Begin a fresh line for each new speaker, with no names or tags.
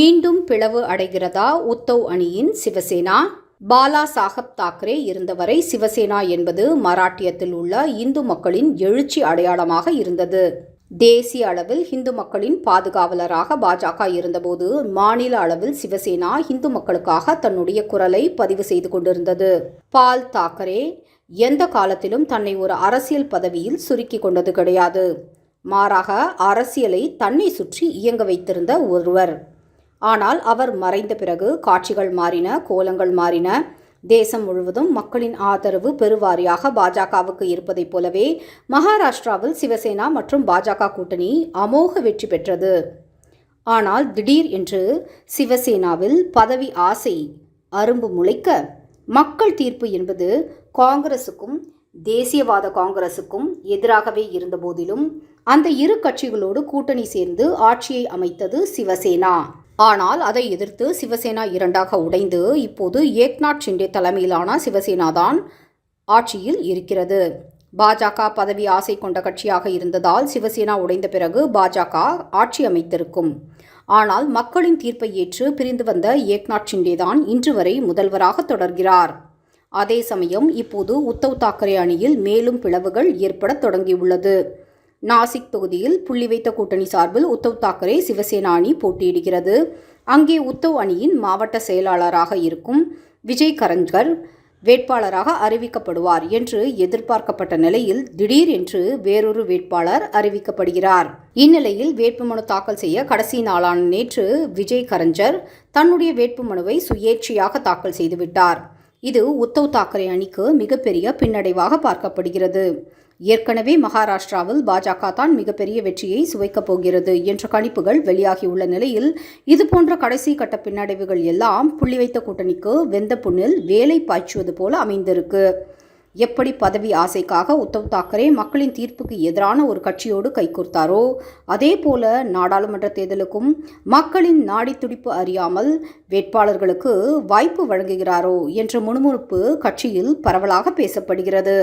மீண்டும் பிளவு அடைகிறதா உத்தவ் அணியின் சிவசேனா? பாலா சாஹப் தாக்கரே இருந்தவரை சிவசேனா என்பது மராட்டியத்தில் உள்ள இந்து மக்களின் எழுச்சி அடையாளமாக இருந்தது. தேசிய அளவில் இந்து மக்களின் பாதுகாவலராக பாஜக இருந்தபோது மாநில அளவில் சிவசேனா இந்து மக்களுக்காக தன்னுடைய குரலை பதிவு செய்து கொண்டிருந்தது. பால் தாக்கரே எந்த காலத்திலும் தன்னை ஒரு அரசியல் பதவியில் சுருக்கி கொண்டது கிடையாது. மாறாக அரசியலை தன்னை சுற்றி இயங்க வைத்திருந்த ஒருவர். ஆனால் அவர் மறைந்த பிறகு காட்சிகள் மாறின கோலங்கள் மாறின. தேசம் முழுவதும் மக்களின் ஆதரவு பெருவாரியாக பாஜகவுக்கு இருப்பதைப் போலவே மகாராஷ்டிராவில் சிவசேனா மற்றும் பாஜக கூட்டணி அமோக வெற்றி பெற்றது. ஆனால் திடீர் என்று சிவசேனாவில் பதவி ஆசை அரும்பு முளைக்க மக்கள் தீர்ப்பு என்பது காங்கிரசுக்கும் தேசியவாத காங்கிரசுக்கும் எதிராகவே இருந்தபோதிலும் அந்த இரு கட்சிகளோடு கூட்டணி சேர்ந்து ஆட்சியை அமைத்தது சிவசேனா. ஆனால் அதை எதிர்த்து சிவசேனா இரண்டாக உடைந்து இப்போது ஏக்நாத் ஷிண்டே தலைமையிலான சிவசேனாதான் ஆட்சியில் இருக்கிறது. பாஜக பதவி ஆசை கொண்ட கட்சியாக இருந்ததால் சிவசேனா உடைந்த பிறகு பாஜக ஆட்சி அமைத்திருக்கும். ஆனால் மக்களின் தீர்ப்பை ஏற்று பிரிந்து வந்த ஏக்நாத் ஷிண்டே தான் இன்று வரை முதல்வராக தொடர்கிறார். அதே சமயம் இப்போது உத்தவ் தாக்கரே அணியில் மேலும் பிளவுகள் ஏற்படத் தொடங்கியுள்ளது. நாசிக் தொகுதியில் புள்ளி வைத்த கூட்டணி சார்பில் உத்தவ் தாக்கரே சிவசேனா அணி போட்டியிடுகிறது. அங்கே உத்தவ் அணியின் மாவட்ட செயலாளராக இருக்கும் விஜய் கரஞ்சர் வேட்பாளராக அறிவிக்கப்படுவார் என்று எதிர்பார்க்கப்பட்ட நிலையில் திடீர் என்று வேறொரு வேட்பாளர் அறிவிக்கப்படுகிறார். இந்நிலையில் வேட்புமனு தாக்கல் செய்ய கடைசி நாளான நேற்று விஜய் கரஞ்சர் தன்னுடைய வேட்புமனுவை சுயேட்சையாக தாக்கல் செய்துவிட்டார். இது உத்தவ் தாக்கரே அணிக்கு மிகப்பெரிய பின்னடைவாக பார்க்கப்படுகிறது. ஏற்கனவே மகாராஷ்டிராவில் பாஜக தான் மிகப்பெரிய வெற்றியை சுவைக்கப் போகிறது என்ற கணிப்புகள் வெளியாகியுள்ள நிலையில் இதுபோன்ற கடைசி கட்ட பின்னடைவுகள் எல்லாம் புள்ளி வைத்த கூட்டணிக்கு வெந்த புண்ணில் வேலை பாய்ச்சுவது போல அமைந்திருக்கு. எப்படி பதவி ஆசைக்காக உத்தவ் தாக்கரே மக்களின் தீர்ப்புக்கு எதிரான ஒரு கட்சியோடு கைகோர்த்தாரோ அதே போல நாடாளுமன்ற தேர்தலுக்கும் மக்களின் நாடி துடிப்பு அறியாமல் வேட்பாளர்களுக்கு வாய்ப்பு வழங்குகிறாரோ என்ற முணுமுணுப்பு கட்சியில் பரவலாக பேசப்படுகிறது.